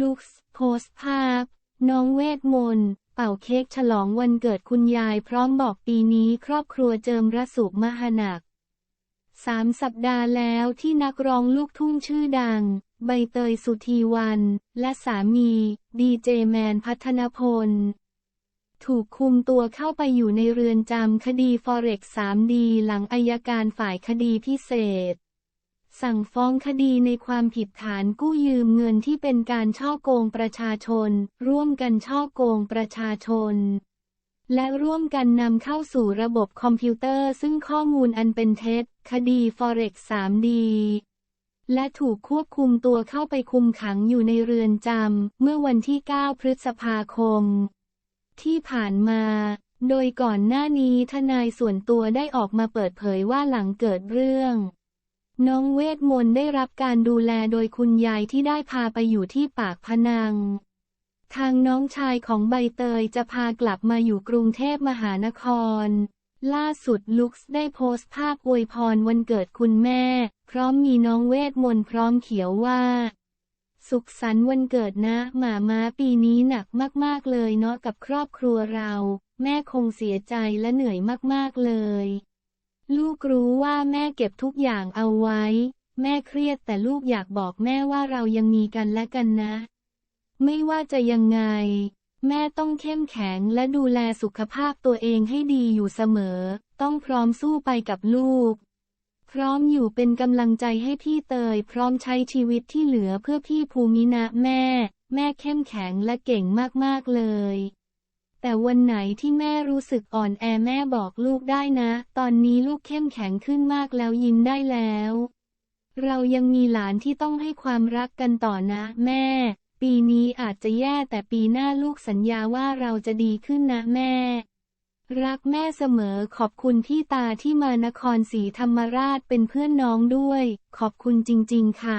ลุกส์โพสภาพ น้องเวทมนต์เป่าเค้กฉลองวันเกิดคุณยายพร้อมบอกปีนี้ครอบครัวเจิมระสุมหนักสามสัปดาห์แล้วที่นักร้องลูกทุ่งชื่อดัง ใบเตยสุธีวัน และสามี ดีเจแมนพัฒนพล ถูกคุมตัวเข้าไปอยู่ในเรือนจำคดี Forex 3D หลังอายการฝ่ายคดีพิเศษ สั่งฟ้องคดีในความผิดฐานกู้ยืมเงินที่เป็นการช่อโกงประชาชน ร่วมกันช่อโกงประชาชน และร่วมกันนำเข้าสู่ระบบคอมพิวเตอร์ซึ่งข้อมูลอันเป็นเท็จ คดี Forex 3D และถูกควบคุมตัวเข้าไปคุมขังอยู่ในเรือนจำเมื่อวันที่ 9 พฤษภาคม ที่ผ่านมา โดยก่อนหน้านี้ทนายส่วนตัวได้ออกมาเปิดเผยว่าหลังเกิดเรื่อง น้องเวทมนต์ได้รับการดูแลโดยคุณยายที่ได้พาไปอยู่ที่ปากพนัง ทางน้องชายของใบเตยจะพากลับมาอยู่กรุงเทพมหานคร ล่าสุดลุคส์ได้โพสต์ภาพอวยพรวันเกิดคุณแม่ พร้อมมีน้องเวทมนต์พร้อมเขียวว่า สุขสันต์วันเกิดนะ หมาม้าปีนี้หนักมากๆเลยเนาะกับครอบครัวเรา แม่คงเสียใจและเหนื่อยมากๆเลย ลูกรู้ว่าแม่เก็บทุกอย่างเอาไว้ แม่เครียดแต่ลูกอยากบอกแม่ว่าเรายังมีกันและกันนะ ไม่ว่าจะยังไง แม่ต้องเข้มแข็งและดูแลสุขภาพตัวเองให้ดีอยู่เสมอ ต้องพร้อมสู้ไปกับลูก พร้อมอยู่เป็นกำลังใจให้พี่เตย พร้อมใช้ชีวิตที่เหลือเพื่อพี่ภูมินะแม่ แม่เข้มแข็งและเก่งมากๆเลย แต่วันไหนที่แม่รู้สึกอ่อนแอแม่บอกลูกได้นะ ตอนนี้ลูกเข้มแข็งขึ้นมากแล้วยิ้มได้แล้ว เรายังมีหลานที่ต้องให้ความรักกันต่อนะ แม่ ปีนี้อาจจะแย่แต่ปีหน้าลูกสัญญาว่าเราจะดีขึ้นนะแม่ รักแม่เสมอขอบคุณพี่ตาที่มานครศรีธรรมราชเป็นเพื่อนน้องด้วย ขอบคุณจริง ๆ ค่ะ